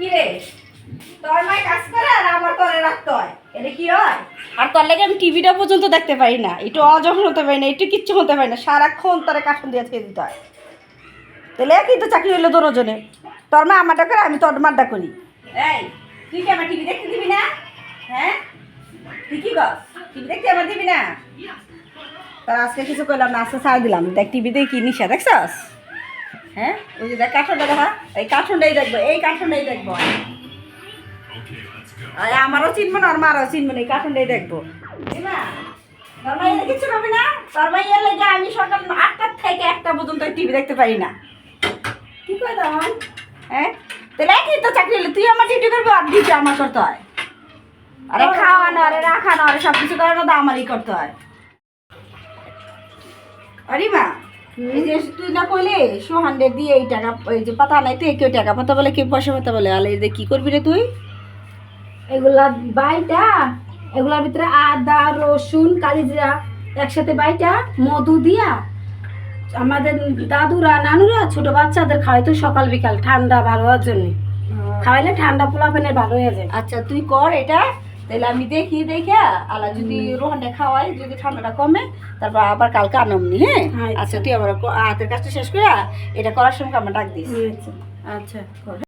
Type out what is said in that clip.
কি রে? তোর মায় কাজ করে আর আমার তোরে রাখতে হয়। এটা কি হয়? আর তোর লেগে আমি টিভিটা পর্যন্ত দেখতে পারি না। একটু হতে পারি না একটু কিচ্ছু হতে পারি না। সারাক্ষণ তোরে কাঠন দিয়ে থেকে দিতে হয়। তাহলে একই তো চাকরি হইল দুজনে। তোর মা আমারটা করে আমি তোর মারটা করি। এই তুই কি আমার টিভি দেখতে দিবি না? হ্যাঁ? তুই কি কর। টিভি দেখতে আমার দিবি না? তার আজকে কিছু করলাম না আজকে ছাড় দিলাম। দেখ টিভিতে কি নিশা দেখছস? হ্যাঁ? ওই যে দেখ কার্টুনটা দেখা। এই কার্টুনটাই দেখব এই কার্টুনটাই দেখব। আর আমারও চিনবো না আর মারও চিনবো না এই কার্টুনটাই দেখব। তোর মাইয়ের কিছু হবে না? তোর মাইয়ের লেগে আমি সকাল আটটার থেকে একটা পর্যন্ত টিভি দেখতে পারি না। কি করে তখন? হ্যাঁ? তাহলে একই তো চাকরি হলে তুই আমার ডিউটি করবি আর ডিউটি আমার করতে হয়। আরে খাওয়ানো আরে রাখানো আরে সব কিছু করানো তো আমারই করতে হয়। আরে মা এই যে তুই না কইলে সোহানরে দিয়ে এই টাকা এই যে পাতা নাই তুই কেউ টাকা পাতা বলে কেউ পয়সা পাতা বলে। আলে এদের কি করবি রে তুই? এগুলা বাইটা এগুলার ভিতরে আদা রসুন কালিজিরা একসাথে বাইটা মধু দিয়া আমাদের দাদুরা নানুরা ছোট বাচ্চাদের খাওয়াই তো সকাল বিকাল ঠান্ডা ভালো হওয়ার জন্য। খাওয়াইলে ঠান্ডা পোলাপেনের ভালো হয়ে যায়। আচ্ছা তুই কর এটা। তাহলে আমি দেখি দেখে আলা যদি রোহনটা খাওয়াই যদি ঠান্ডাটা কমে তারপর আবার কালকে আনামনি হ্যাঁ? আচ্ছা। আচ্ছা তুই আমার ক- হাতের কাজটা শেষ করে এটা করার সময় আমার ডাক দিস। আচ্ছা